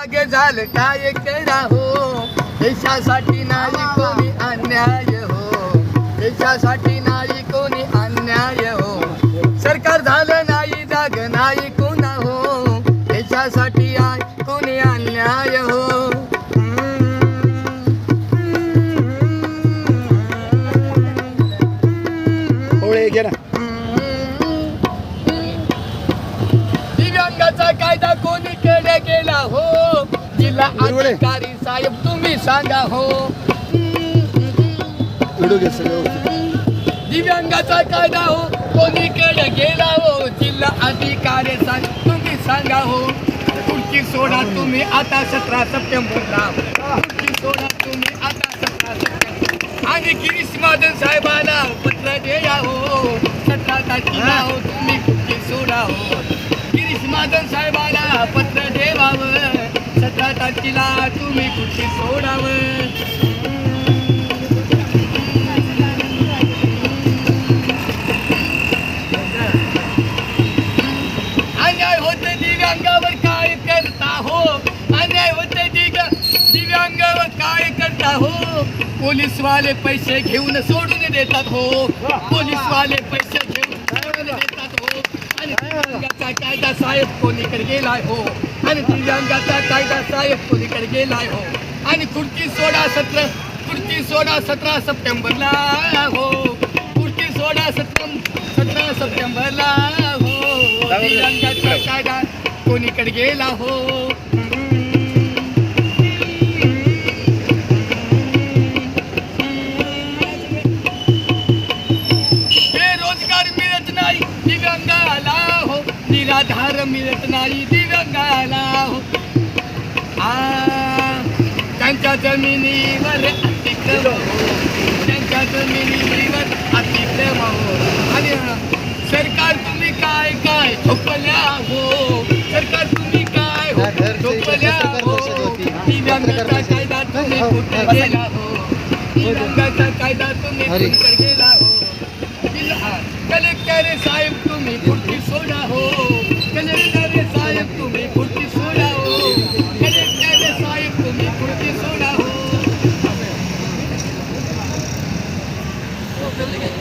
मागे झालं काय करा हो? देशासाठी नाही कोणी अन्याय हो. देशासाठी नाही कोणी अन्याय हो. सरकार झालं नाही जाग नाही कोणा हो. देशासाठी कोणी अन्याय हो. अधिकारी साहेब तुम्ही सांगा हो. दिव्यांगाचा कायदा हो. कोणी केला गेला हो जिल्हा अधिकारी साहेब तुम्ही सांगा हो. खुर्ची सोडा तुम्ही आता सतरा सप्टेंबरला. खुर्ची सोडा तुम्ही आता सतरा सप्टेंबर. आणि गिरीश महाजन साहेबांना पत्र द्या हो. सतरा तारखेला हो तुम्ही खुर्ची सोडा हो. गिरीश महाजन देवावं सतरा तुम्ही खुर्ची सोडावं? अन्याय होते दिव्यांगावर काय करता हो? अन्याय होते दिव्यांगावर काय करता हो? पोलीसवाले पैसे घेऊन सोडून देतात हो. पोलीसवाले पैसे घेऊन सोडून देतात हो. आणि दिव्यांगाचा कायदा साहेब कोणीकडे गेलाय हो? आणि दिव्यांगाचा कायदा साहेब कोणीकडे गेलाय हो. आणि खुर्ची सोळा सतरा खुर्ची सोळा सतरा सप्टेंबरला हो. खुर्ची सोळा सतरा सतरा सप्टेंबरला हो. दिव्यांगाचा कायदा कोणीकडे गेला हो? निराधार मिळत नाही दिव्यांगाला हो. आ त्यांच्या जमिनीवर अतिक्रम हो. त्यांच्या जमिनीवर अतिक्रम हो. आणि सरकार तुम्ही काय काय झोपल्या हो? सरकार तुम्ही काय हो? झोपल्या हो? दिव्यांगाचा कायदा तुम्ही कुठे गेला हो? दिव्यांगाचा कायदा तुम्ही कुठे गेला हो? कलेक्टर साहेब तुम्ही कुठे हो